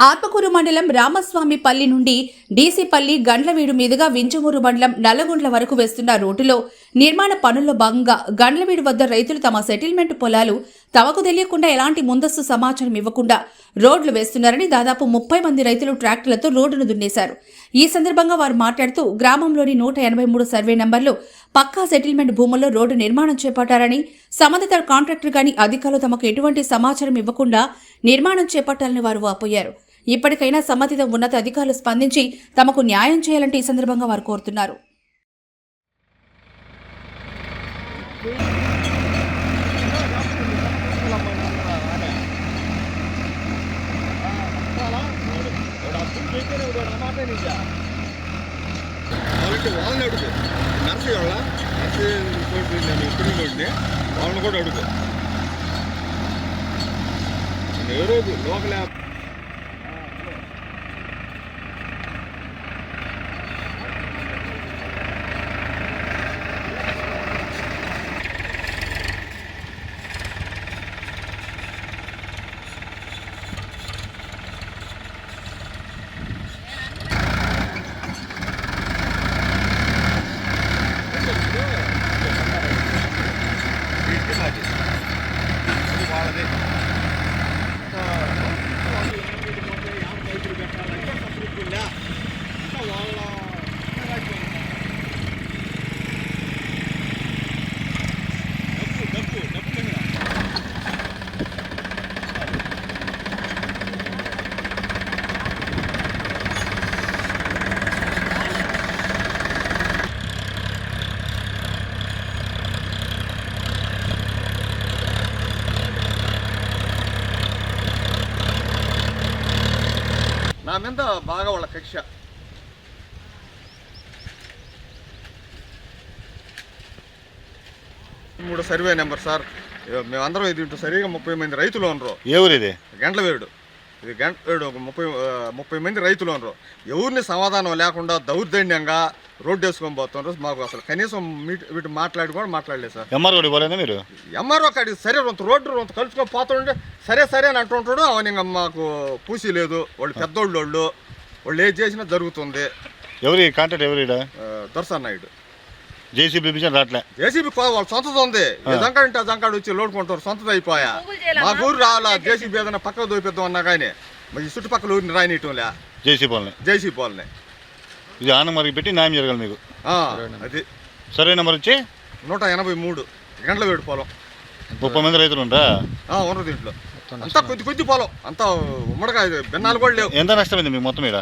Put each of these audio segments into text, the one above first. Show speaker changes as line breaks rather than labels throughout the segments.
ఆత్మకూరు మండలం రామస్వామిపల్లి నుండి డీసీపల్లి గండ్లవీడు మీదుగా వింజమూరు మండలం నల్లగొండ్ల వరకు వేస్తున్న రోడ్డులో నిర్మాణ పనుల్లో భాగంగా గండ్లవీడు వద్ద రైతులు తమ సెటిల్మెంట్ పొలాలు తమకు తెలియకుండా ఎలాంటి ముందస్తు సమాచారం ఇవ్వకుండా రోడ్లు వేస్తున్నారని దాదాపు ముప్పై మంది రైతులు ట్రాక్టర్లతో రోడ్డును దున్నేశారు. ఈ సందర్భంగా వారు మాట్లాడుతూ గ్రామంలోని నూట ఎనభై మూడు సర్వే నంబర్లు పక్కా సెటిల్మెంట్ భూముల్లో రోడ్డు నిర్మాణం చేపట్టారని సంబంధిత కాంట్రాక్టర్ గాని అధికారులు తమకు ఎటువంటి సమాచారం ఇవ్వకుండా నిర్మాణం చేపట్టాలని వారు వాపోయారు ఇప్పటికైనా సంబంధిత ఉన్నత అధికారులు స్పందించి తమకు న్యాయం చేయాలంటే ఈ సందర్భంగా వారు కోరుతున్నారు
వాళ్ళని అడుగు వాళ్ళ నేను ఇప్పుడు వాళ్ళని కూడా అడుగు ఏ రోజు లోకల్ యాప్ ఇంటి మాది అది వాళ్ళది ఇంకా వాళ్ళు ఏం పెట్టుకుంటే యాప్ రైతులు పెట్టాలంటే సబ్సిడీ ఉందా ఇంకా వాళ్ళ డబ్బు డబ్బు డబ్బు మీద నా మీద బాగా వాళ్ళ కక్ష. మూడు సర్వే నెంబర్ సార్. మేమందరం ఇది సరిగా ముప్పై మంది రైతులు ఉన్నారు
ఏ ఊరు ఇది?
గంటల వేడు ఇది గంట ఒక ముప్పై ముప్పై మంది రైతులు ఉన్నారు. ఎవరిని సమాధానం లేకుండా దౌర్జన్యంగా రోడ్డు వేసుకొని పోతున్నారు. మాకు అసలు కనీసం మీట్ వీటి మాట్లాడి కూడా మాట్లాడలేదు సార్.
ఎంఆర్ రోడ్డు పోలేదా మీరు?
ఎంఆర్ఓ కాడికి సరే రొంత రోడ్డు రొంత కలుసుకొని పోతుంటే సరే సరే అని అంటుంటాడు. అవన్నీ ఇంకా మాకు పూసి లేదు. వాళ్ళు పెద్దోళ్ళు వాళ్ళు. వాళ్ళు ఏది చేసినా జరుగుతుంది.
ఎవరి కాంటాక్ట్ ఎవరు ఈడ
ఆ, దొరసాన్ నాయుడు
జేసీ పిలిపించాను రావట్లే
జేసీబీ వాళ్ళ సొంతది ఉంది జంకాడు అంటే ఆ జంకాడు వచ్చి లోడుకుంటారు సొంతది అయిపోయా మా ఊరు రావాలా? జేసీబీ ఏదైనా పక్కకు దోపిద్దాం అన్నా కానీ మరి చుట్టుపక్కల ఊరిని రాయనీయటంలే
జేసీ పోలని
జేసీ పోల్ని
ఇది ఆనమరికి పెట్టి న్యాయం జరగాలి మీకు.
ఆ, అది.
సర్వే నెంబర్ వచ్చి?
నూట ఎనభై మూడు. గంటల వేడు పొలం.
ముప్పై మంది రైతులు ఉంటా
ఆ, ఉన్నది దీంట్లో. అంతా కొద్ది కొద్ది పొలం. అంతా ఉమ్మడిగా ఇది భిన్నాలు కూడా లేవు.
ఎంత నష్టమైంది మీకు మొత్తం మీద?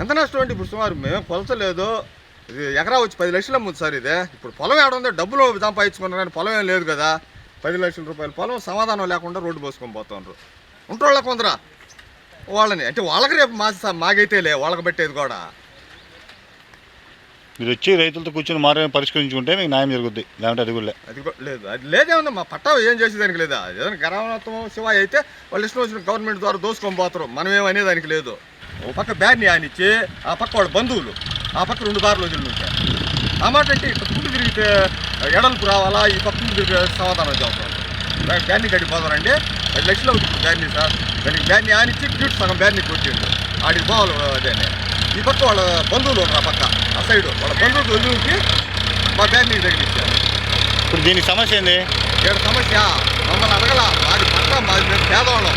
ఎంత నష్టం అంటే ఇప్పుడు సుమారు? మేము కొలచలేదు ఇది ఎకరా వచ్చి పది లక్షలు అమ్ముతుంది సార్ ఇదే. ఇప్పుడు పొలం ఏడ ఉంది డబ్బులు సంపాదించుకున్నారు కానీ పొలం ఏం లేదు కదా. పది లక్షల రూపాయల పొలం సమాధానం లేకుండా రోడ్డు పోసుకొని పోతున్నారు. ఉంటోళ్ళ కొందరా? వాళ్ళని అంటే వాళ్ళకి రేపు మా మాకైతే లే వాళ్ళకి పెట్టేది కూడా.
మీరు వచ్చి రైతులతో కూర్చొని మారే పరిష్కరించుకుంటే మీకు న్యాయం జరుగుద్ది. లేదంటే అది కూడా.
అది కూడా లేదు. అది లేదేమన్నా మా పట్టా ఏం చేసేదానికి లేదా? ఏదైనా గ్రామత్వం శివ అయితే వాళ్ళు ఇష్టం వచ్చిన గవర్నమెంట్ ద్వారా దోసుకొని పోతారు. మనం ఏమనేదానికి లేదు. ఓ పక్క బ్యాన్ని ఆనిచ్చి ఆ పక్క వాళ్ళ బంధువులు. ఆ పక్క రెండు కార్లు వదిలి ఉంటాయి. ఆ మాట అంటే ఇటు ముందు తిరిగితే ఎడల్పు రావాలా? ఈ పక్క ముందు తిరిగి సమాధానం చెప్తారు బ్యాన్ని కట్టి పోతారండి. పది లక్షలు అవుతుంది బ్యాన్ని సార్. దానికి బ్యాన్ని ఆనిచ్చి డ్యూట్ సగం బ్యాన్ని కొట్టిండు. ఆడికి పోవాలి అదేనే. ఈ పక్క వాళ్ళ బంధువులు ఉన్నారు ఆ పక్క ఆ సైడు. వాళ్ళ బంధువులు వదిలికి మా బ్యాన్ని తగిలిచ్చారు
ఇప్పుడు దీనికి సమస్య ఏంది?
ఏడు సమస్య. మమ్మల్ని అడగల. పట్ట మాది మేము పేదవాళ్ళం.